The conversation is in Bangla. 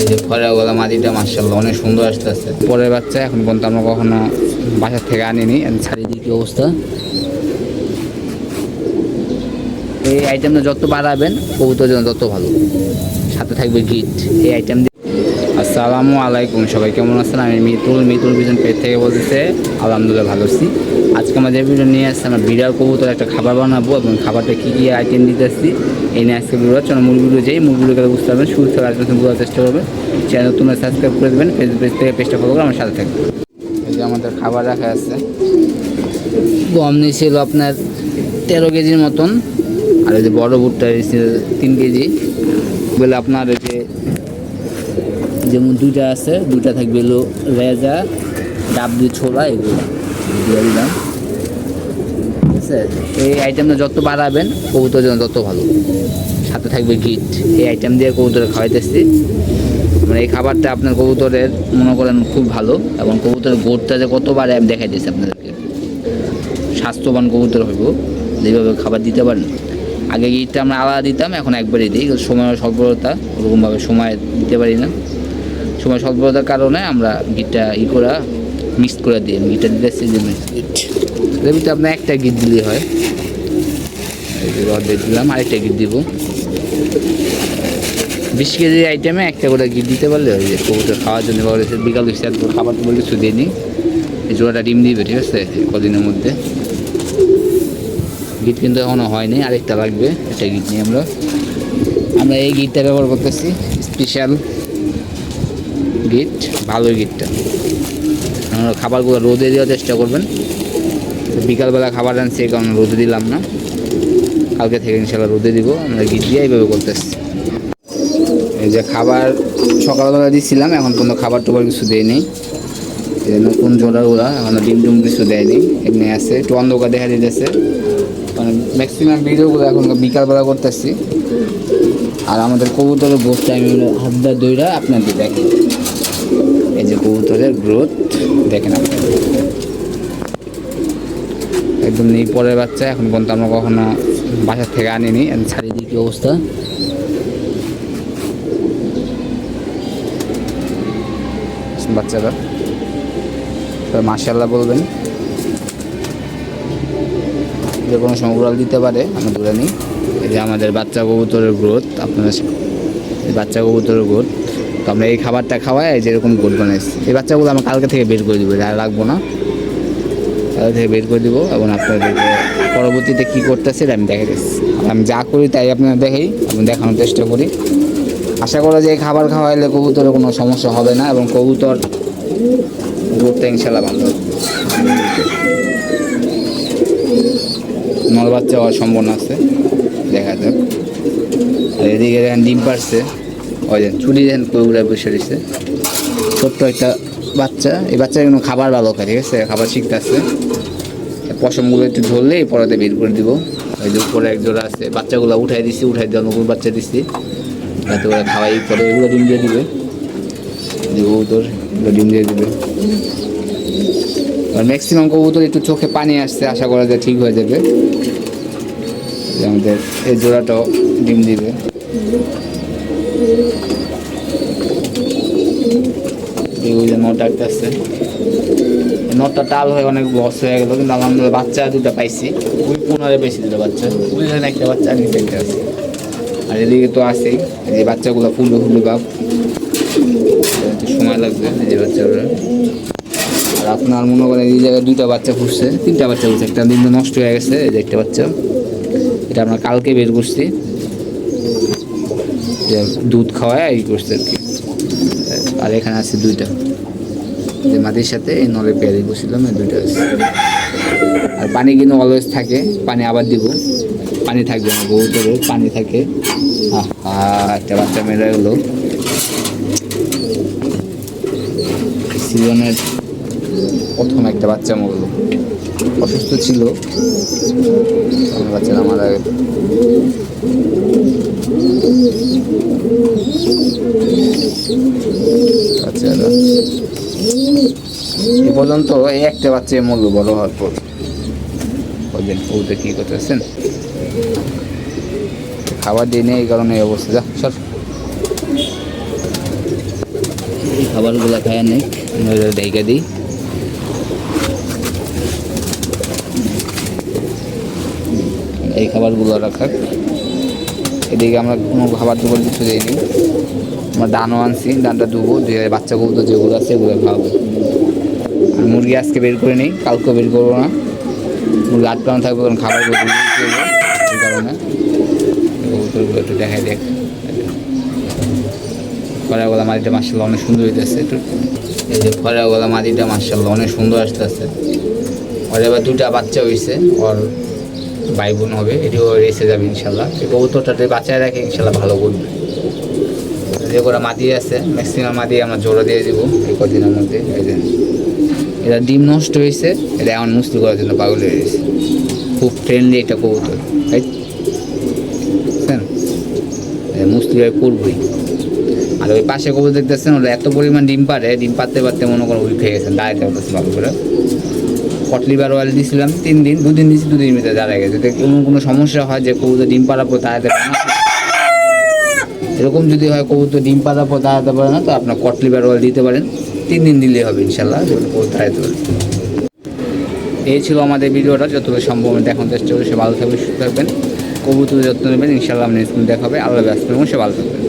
এই যে খরা গলা মাটিটা মার্শাল্লাহ অনেক সুন্দর আসতেছে। পরের বাচ্চা এখন পর্যন্ত আমরা কখনো বাসার থেকে আনিনি চারিদিকে অবস্থা। এই আইটেমটা যত বাড়াবেন, কবুতর জন্য তত ভালো। সাথে থাকবে গিট এই আইটেম আসসালামু আলাইকুম, সবাই কেমন আছেন? আমি মিতুল মিতুল বিজন পেট থেকে বলতেছে, আলহামদুলিল্লাহ ভালো আছি। আজকে আমাদের ভিডিও নিয়ে আসছে, আমরা বিড়াল, কবুতর একটা খাবার বানাবো এবং খাবারটা কী কী আইটেম দিতে আসছি এই নিয়ে আজকে ভিডিও চলো মুরগিগুলো যাই মুরগিগুলো বুঝতে পারবেন, শুরু থেকে আজ পর্যন্ত বোঝার চেষ্টা করবেন। চ্যানেল তোমরা সাবস্ক্রাইব করে দেবেন ফেসবুক পেজ থেকে পেজটা ফলো করে আমার সাথে থাকবে এই যে আমাদের খাবার রাখা আছে। গম নিয়েছিল আপনার তেরো কেজির মতন, আর এই যে বড় ভুট্টা তিন কেজি। বলে আপনার এই যে, যেমন দুইটা আছে, দুইটা থাকবে হলো রেজা ডাবলি ছোলা, এগুলো দিয়ে দিলাম। আছে, এই আইটেমটা যত বাড়াবেন কবুতর জন্য তত ভালো। সাথে থাকবে গিট এই আইটেম দিয়ে কবুতরে খাওয়াইতেছি। মানে এই খাবারটা আপনার কবুতরের, মনে করেন, খুব ভালো এবং কবুতরের গোটটা যে কত বাড়ে আমি দেখাই দিচ্ছি আপনাদেরকে। স্বাস্থ্যবান কবুতর হইব। যেভাবে খাবার দিতে পারেন। আগে গিটটা আমরা আলাদা দিতাম, এখন একবারই দিই। সময়ের স্বল্পতা, ওরকমভাবে সময় দিতে পারি না। সময় স্বল্পতার কারণে আমরা গিটটা ই করা মিক্স করে দিই। গিটটা দিতেছি যে গিট এর ভিতরে আপনার একটা গিট দিলেই হয়। অর্ধেক দিলাম আরেকটা গিট দিব। বিশ কেজি আইটেমে একটা করে গিট দিতে পারলে ওই যে কবুতর খাওয়ার জন্য বা বিকাল খাবার তো কিছু দিয়ে নিই এই জোড়াটা ডিম দিবে, ঠিক আছে? কদিনের মধ্যে। গিট কিন্তু এখনও হয়নি, আরেকটা লাগবে, একটা গিট নিয়ে আমরা। আমরা এই গিটটা ব্যবহার করতেছি স্পেশাল গিট ভালো গিটটা খাবারগুলো রোদে দেওয়ার চেষ্টা করবেন। বিকালবেলা খাবার আনছি, এই কারণে রোদে দিলাম না। কালকে থেকে ইনশাল্লাহ রোদে দিব, আমরা গিট দিয়ে এইভাবে করতেছি। এই যে খাবার সকালবেলা দিছিলাম, এখন কোনো খাবার টাবার কিছু দেয়নি এই যে নতুন জোড়াগুলা এখন ডিম টুম কিছু দেয়নি, এমনি আছে, একটু অন্ধকার দেখা দিতেছে। মানে ম্যাক্সিমাম ভিডিওগুলো এখন বিকালবেলা করতেছি। আর আমাদের কবুতরের গ্রোথটা আমি হাতটা দইরা, আপনাদের দেখি এই যে কবুতরের গ্রোথ দেখেন আপনি একদম নেই, পরের বাচ্চা, এখন পর্যন্ত আমরা কখনো বাসার থেকে আনিনি চারিদিকে কি অবস্থা। বাচ্চারা মার্শাল্লাহ বলবেন। যে কোনো সময় দিতে পারে, আমরা ধরে নিই। এই যে আমাদের বাচ্চা কবুতরের গ্রোথ আপনারা বাচ্চা কবুতরের গ্রোথ। তো আমরা এই খাবারটা খাওয়াই, যেরকম গ্রোথ বানাইছি। এই বাচ্চাগুলো আমরা কালকে থেকে বের করে দিব আর রাখব না। কালকে থেকে বের করে দিব এবং আপনাদেরকে পরবর্তীতে কী করতেছে এটা আমি দেখে দিচ্ছি। আমি যা করি তাই আপনারা দেখেই আমি দেখানোর চেষ্টা করি। আশা করা যে এই খাবার খাওয়াইলে কবুতরের কোনো সমস্যা হবে না এবং কবুতর গ্রোথটা ইনশাল্লাহ ভালো নর বাচ্চা হওয়ার সম্ভাবনা আছে, দেখা যাক। এদিকে দেখেন ডিম পারছে ওই দেন চুরি দেখেন কৌগুলা বসে রয়েছে। ছোট্ট একটা বাচ্চা, এই বাচ্চা কিন্তু খাবার ভালো খায়, ঠিক আছে? খাবার শিখতে আসছে। পশমগুলো একটু ধরলে পরাতে বের করে দিব। ওই যে উপরে এক জোড়া আছে, বাচ্চাগুলো উঠাই দিছি, উঠাই দেওয়া নতুন বাচ্চা দিচ্ছি যাতে ওরা খাওয়াই, পরে এগুলো ডিম দিয়ে দিবে। কবুতর, এগুলো ডিম দিয়ে দিবে। আর ম্যাক্সিমাম কবুতর একটু চোখে পানি আসছে, আশা করা যায় ঠিক হয়ে যাবে। আমাদের এই জোড়াটাও ডিম দিবে। যে নট আসছে নটটা টাল হয়ে অনেক বস হয়ে গেল, কিন্তু আলহামদুলিল্লাহ বাচ্চা দুটো পাইছি। ওই পনেরো বেশি দুটো বাচ্চা। ওই জন্য একটা বাচ্চা নিচে একটা আছে আর এদিকে তো আছেই, এই বাচ্চাগুলো ফুলবে ফুলবে বাপ সময় লাগবে যে বাচ্চাগুলো। আর আপনার মনে করেন এই জায়গায় দুইটা বাচ্চা ফুটছে, তিনটা বাচ্চা ফুটছে। একটা দিন নষ্ট হয়ে গেছে, এই যে একটা বাচ্চা। এটা আমরা কালকে বের করছি। দুধ খাওয়ায় এই করছে আর কি। আর এখানে আছে দুইটা। যে মাটির সাথে এই নলে পেয়ারি বসছিলাম এই দুইটা আছে আর পানি কিন্তু অলওয়েজ থাকে, পানি আবার দিব। পানি থাকবে না গরুটারও পানি থাকে। একটা বাচ্চা মেরে গেলো। সিজনের প্রথম একটা বাচ্চা মরলো। অসুস্থ ছিল। আমার বাচ্চারা মারা গেল বাচ্চারা পর্যন্ত একটা বাচ্চা মরলো বড় হওয়ার পর। ওদের ওদের কী করতেছেন? খাবার দিয়ে নেই, এই কারণে এই অবস্থা। যা সর খাবারগুলো খায় নেই ডেকে দিই। এই খাবারগুলো রাখা এদিকে আমরা কোনো খাবার দুবার কিছু দিইনি। আমরা দানও আনছি, দানটা দেবো যে বাচ্চা কবুতর যেগুলো আছে সেগুলো খাওয়াবো। মুরগি আজকে বের করে নিই কালকে বের করব না। মুরগি আটকানো থাকবে কারণ খাবার একটু দেখাই দেখ। খরা গলা মাটিটা মার্শাল্লাহ অনেক সুন্দর হইতেছে। একটু এই যে খরা গলা মাটিটা মার্শাল্লাহ অনেক সুন্দর আসতেছে। ওর এবার দুটা বাচ্চা হয়েছে ওর ভাই বোন হবে, এটিও রেসে যাবে ইনশাল্লাহ এই কবুতরটাতে বাচ্চায় রাখে ইনশাল্লাহ ভালো করবে। যে করে মাটি আছে ম্যাক্সিমাম মাটি আমরা জোড়া দিয়ে দিব এই কদিনের মধ্যে, এই এটা ডিম নষ্ট হয়েছে, এটা এমন মুসলি করার জন্য পাগল হয়ে গেছে। খুব ফ্রেন্ডলি একটা কবুতর মুসলি হয়ে করবই। আর ওই পাশে কবুতর দেখতেছেন, ওরা এত পরিমাণ ডিম পারে ডিম পাততে পারতে মনে করো উইক হয়ে গেছেন দাঁড়াইতে পারতেছে ভালো করে। কটলিবার অয়েল দিয়েছিলাম তিন দিন, দুদিন দিয়েছি দুদিন ভিতরে দাঁড়ায় গেছে। কোনো কোনো সমস্যা হয় যে কবুতর ডিম পাড়ার পর দাঁড়াতে পারে না, এরকম যদি হয় কবুতর ডিম পাড়ার পর দাঁড়াতে পারে না, তো আপনার কটলিবার অয়েল দিতে পারেন। তিন দিন দিলে হবে ইনশাল্লাহ কোথায় কবুতর দাঁড়াতে পারে এই ছিল আমাদের ভিডিওটা, যতটুকু সম্ভব দেখুন চেষ্টা করি সে ভালো থাকবে সুস্থ থাকবেন কবুতর যত্ন নেবেন, ইনশাল্লাহ আপনি দেখাবে আল্লাহ ব্যস্ত সে ভালো থাকবেন।